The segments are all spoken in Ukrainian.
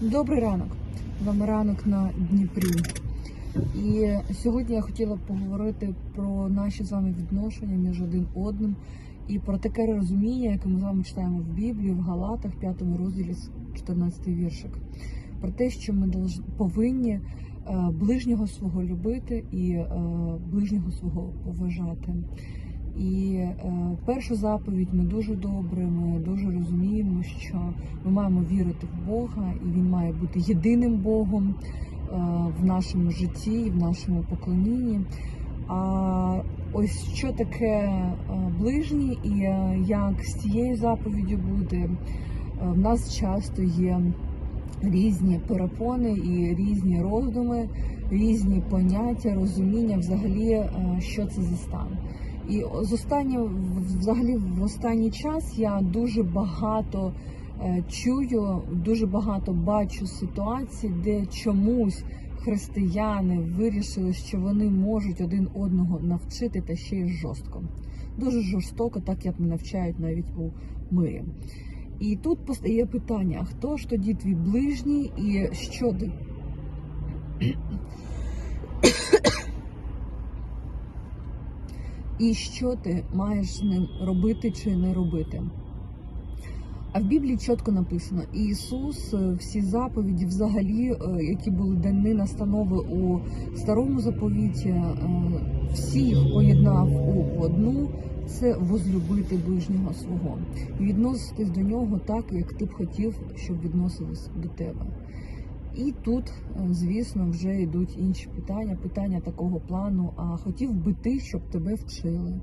Добрий ранок. Вам ранок на Дніпрі. І сьогодні я хотіла поговорити про наші з вами відношення між один одним і про таке розуміння, яке ми з вами читаємо в Біблії, в Галатах, 5 розділі, 14 віршик. Про те, що ми повинні е, ближнього свого любити і е, ближнього свого поважати. І е, першу заповідь ми дуже добре, ми дуже розуміємо, що ми маємо вірити в Бога, і Він має бути єдиним Богом е, в нашому житті в нашому поклонінні. А ось що таке е, ближній, і е, як з цією заповіддю буде, Е, в нас часто є різні перепони і різні роздуми, різні поняття, розуміння, взагалі, що це за стан. І з останнього, взагалі, в останній час я дуже багато е, чую, дуже багато бачу ситуацій, де чомусь християни вирішили, що вони можуть один одного навчити та ще й жорстко. Дуже жорстоко, так як навчають навіть у мирі. І тут постає питання: хто ж тоді твій ближній і що ти? І що ти маєш з ним робити чи не робити. А в Біблії чітко написано: Ісус, е, всі заповіді, взагалі, е, які були дані настанови у старому заповіті, е, всі їх поєднав у одну. Це возлюбити ближнього свого і відноситись до нього так, як ти б хотів, щоб відносились до тебе. І тут, е, звісно, вже йдуть інші питання, питання такого плану. А хотів би ти, щоб тебе вчили,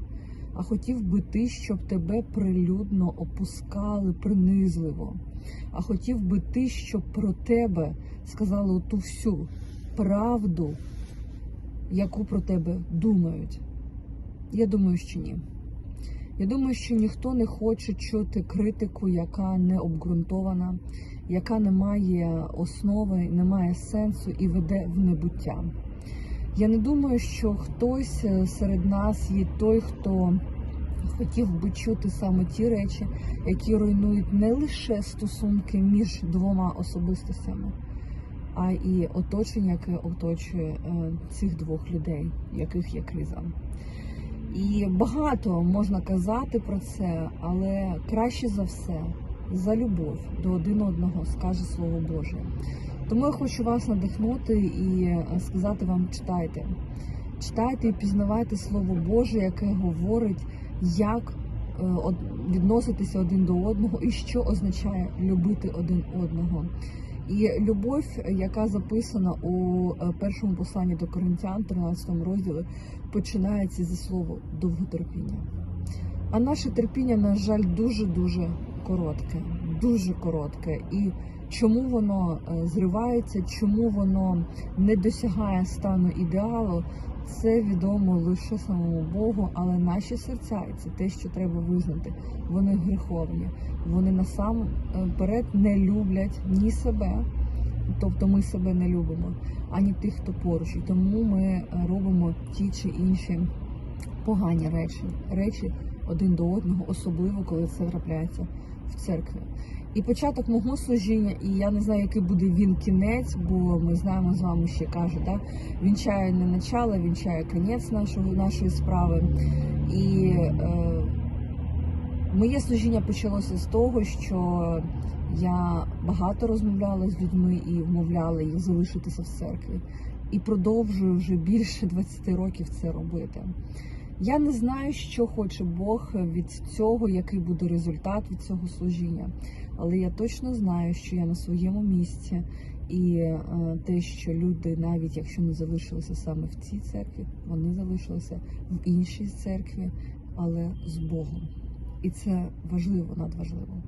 а хотів би ти, щоб тебе прилюдно опускали принизливо. А хотів би ти, щоб про тебе сказали ту всю правду, яку про тебе думають. Я думаю, що ні. Я думаю, що ніхто не хоче чути критику, яка не обґрунтована, яка не має основи, не має сенсу і веде в небуття. Я не думаю, що хтось е, серед нас є той, хто хотів би чути саме ті речі, які руйнують не лише стосунки між двома особистостями, а і оточення, яке оточує е, цих двох людей, яких є криза. І багато можна казати про це, але краще за все за любов до один одного скаже Слово Боже. Тому я хочу вас надихнути і сказати вам: читайте. Читайте і пізнавайте Слово Боже, яке говорить, як е, відноситися один до одного і що означає любити один одного. І любов, яка записана у е, першому посланні до Коринтян, 13 розділі, починається зі слова довготерпіння. А наше терпіння, на жаль, дуже-дуже коротке, дуже коротке. І чому воно е, зривається, чому воно не досягає стану ідеалу, це відомо лише самому Богу, але наші серця, і це те, що треба визнати, вони гріховні. Вони насамперед не люблять ні себе, тобто ми себе не любимо, ані тих, хто поруч. І тому ми е, робимо ті чи інші погані речі, речі один до одного, особливо коли це трапляється в церкві. І початок мого служіння, і я не знаю, який буде він кінець, бо ми знаємо з вами ще каже, да? вінчає не начало, вінчає кінець нашого нашої справи. І е, моє служіння почалося з того, що я багато розмовляла з людьми і вмовляла їх залишитися в церкві. І продовжую вже більше 20 років це робити. Я не знаю, що хоче Бог від цього, який буде результат від цього служіння. Але я точно знаю, що я на своєму місці, і е, те, що люди, навіть якщо не залишилися саме в цій церкві, вони залишилися в іншій церкві, але з Богом. І це важливо, надважливо.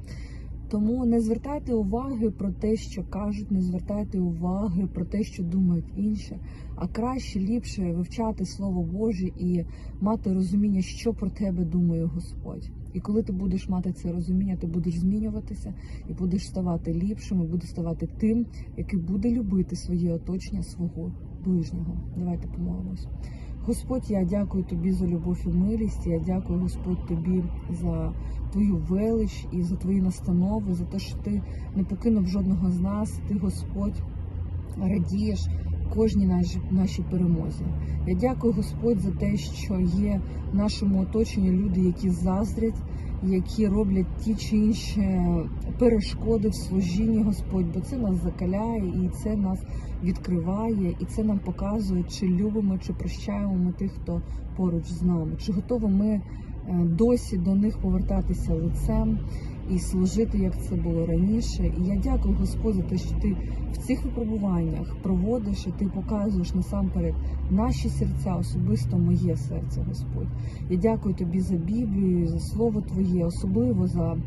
Тому не звертайте уваги про те, що кажуть, не звертайте уваги про те, що думають інші, а краще ліпше вивчати Слово Боже і мати розуміння, що про тебе думає Господь. І коли ти будеш мати це розуміння, ти будеш змінюватися і будеш ставати ліпшим, і будеш ставати тим, який буде любити своє оточення, свого ближнього. Давайте помолимось. Господь, я дякую тобі за любов і милість. Я дякую, Господь, тобі за твою велич і за твої настанови, за те, що ти не покинув жодного з нас. Ти, Господь, радієш кожній нашій, нашій перемозі. Я дякую, Господь, за те, що є в нашому оточенні люди, які заздрять, які роблять ті чи інші перешкоди в служінні, Господь, бо це нас закаляє і це нас відкриває, і це нам показує, чи любимо, чи прощаємо ми тих, хто поруч з нами, чи готові ми е, досі до них повертатися лицем і служити, як це було раніше. І я дякую Господу, те, що ти в цих випробуваннях проводиш і ти показуєш насамперед наші серця, особисто моє серце, Господь. Я дякую тобі за Біблію, за слово Твоє, особливо за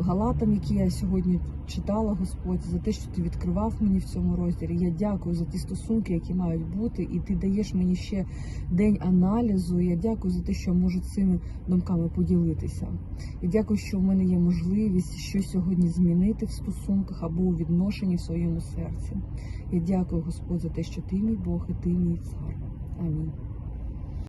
Галатам, які я сьогодні читала, Господь, за те, що ти відкривав мені в цьому розділі. Я дякую за ті стосунки, які мають бути, і ти даєш мені ще день аналізу. Я дякую за те, що я можу цими думками поділитися. Я дякую, що в мене є можливість щось сьогодні змінити в стосунках або у відношенні в своєму серці. Я дякую, Господь, за те, що ти мій Бог і ти мій цар. Амінь.